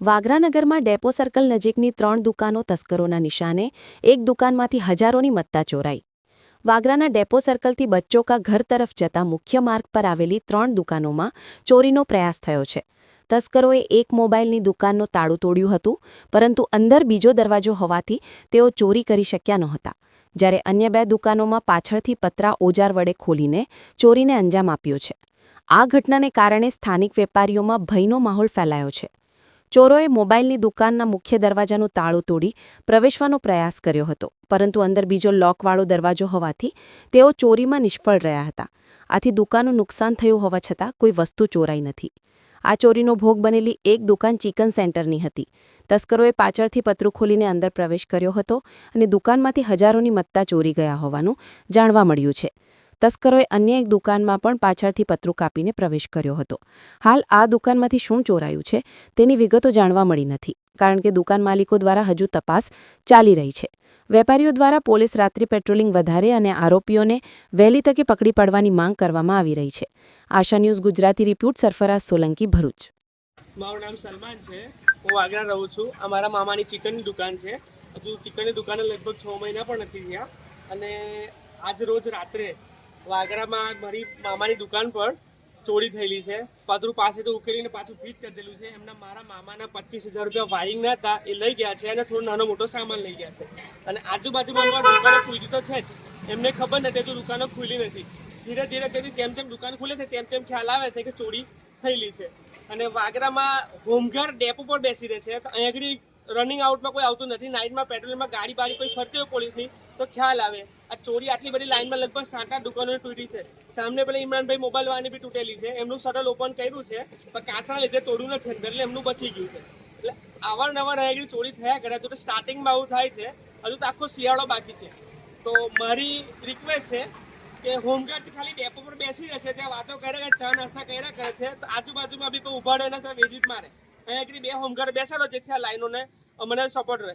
વાગરાનગરમાં depot circle નજીકની ત્રણ દુકાનો તસ્કરોના નિશાને, એક દુકાનમાંથી હજારોની મત્તા ચોરાઈ. વાગરાના ડેપો સર્કલથી બચ્ચો કા ઘર તરફ જતા મુખ્ય માર્ગ પર આવેલી ત્રણ દુકાનોમાં ચોરીનો પ્રયાસ થયો છે. તસ્કરોએ એક મોબાઈલની દુકાનનું તાળું તોડ્યું હતું, પરંતુ અંદર બીજો દરવાજો હોવાથી તેઓ ચોરી કરી શક્યા નહોતા. જ્યારે અન્ય બે દુકાનોમાં પાછળથી પતરા ઓજાર વડે ખોલીને ચોરીને અંજામ આપ્યો છે. આ ઘટનાને કારણે સ્થાનિક વેપારીઓમાં ભયનો માહોલ ફેલાયો છે. ચોરોએ મોબાઈલની દુકાનના મુખ્ય દરવાજાનું તાળું તોડી પ્રવેશવાનો પ્રયાસ કર્યો હતો. પરંતુ અંદર બીજો લોકવાળો દરવાજો હોવાથી તેઓ ચોરીમાં નિષ્ફળ રહ્યા હતા. આથી દુકાનનું નુકસાન થયું હોવા છતાં કોઈ વસ્તુ ચોરાઈ નથી. આ ચોરીનો ભોગ બનેલી એક દુકાન ચિકન સેન્ટરની હતી. તસ્કરોએ પાછળથી પતરું ખોલીને અંદર પ્રવેશ કર્યો હતો અને દુકાનમાંથી હજારોની મત્તા ચોરી ગયા હોવાનું જાણવા મળ્યું છે. તસ્કરોએ અન્ય એક દુકાનમાં પણ પાછળથી પતરું કાપીને પ્રવેશ કર્યો હતો. હાલ આ દુકાનમાંથી શું ચોરાયું છે તેની વિગતો જાણવા મળી નથી, કારણ કે દુકાન માલિકો દ્વારા હજુ તપાસ ચાલી રહી છે. વેપારીઓ દ્વારા પોલીસ રાત્રિ પેટ્રોલિંગ વધારે અને આરોપીઓને વહેલી તકે પકડી પાડવાની માંગ કરવામાં આવી રહી છે. Asha news Gujarati report Sarfaraz Solanki, Bharuch. મારું નામ સલમાન છે. હું વાગરા રહું છું. અમારા મામાની ચિકનની દુકાન છે. હજુ ચિકનની દુકાને લગભગ છ મહિના પણ નથી થયા અને આજ રોજ રાત્રે વાગરામાં મારી મામાની દુકાન પર ચોરી થયેલી છે. પાદરું પાસેથી ઉકેલીને પાછું ફીટ કરી દેલું છે. એમના મારા મામાના પચીસ હજાર રૂપિયા વાયરિંગના હતા, એ લઈ ગયા છે અને થોડો નાનો મોટો સામાન લઈ ગયા છે. અને આજુબાજુમાં દુકાનો ખુલી તો છે જ. એમને ખબર નથી, હજુ દુકાનો ખુલી નથી. ધીરે ધીરે તેથી જેમ જેમ દુકાન ખુલે છે, તેમ તેમ ખ્યાલ આવે છે કે ચોરી થયેલી છે. અને વાગરામાં હોમગાર્ડ ડેપો પર બેસી રહે છે. તો અહીંયા આગળ રનિંગ આઉટમાં કોઈ આવતું નથી. નાઇટમાં પેટ્રોલિંગમાં ગાડી બાડી કોઈ ફરતી હોય પોલીસની તો ખ્યાલ આવે. આ ચોરી આટલી બધી લાઇનમાં લગભગ સાત આઠ દુકાનો તૂટી છે. સામને પેલા ઇમરાનભાઈ મોબાઈલ વાળાની બી તૂટેલી છે. એમનું શટલ ઓપન કર્યું છે પણ કાચા લીધે તોડ્યું નથી અંદર, એટલે એમનું બચી ગયું છે. એટલે અવારનવાર અહીંયા ચોરી થયા કરે તો સ્ટાર્ટિંગમાં આવું થાય છે. હજુ તો આખો શિયાળો બાકી છે. તો મારી રિક્વેસ્ટ છે કે હોમગાર્ડ ખાલી ડેપો પર બેસી રહે છે ત્યાં વાતો કરે ચા નાસ્તા કર્યા કરે છે તો આજુબાજુમાં બી કોઈ ઊભા રહે ને ત્યાં વેજીત મારે. અહીંયા બે હોમગાર્ડ બેસાડો જેથી આ લાઈનોને અમને સપોર્ટ રહે.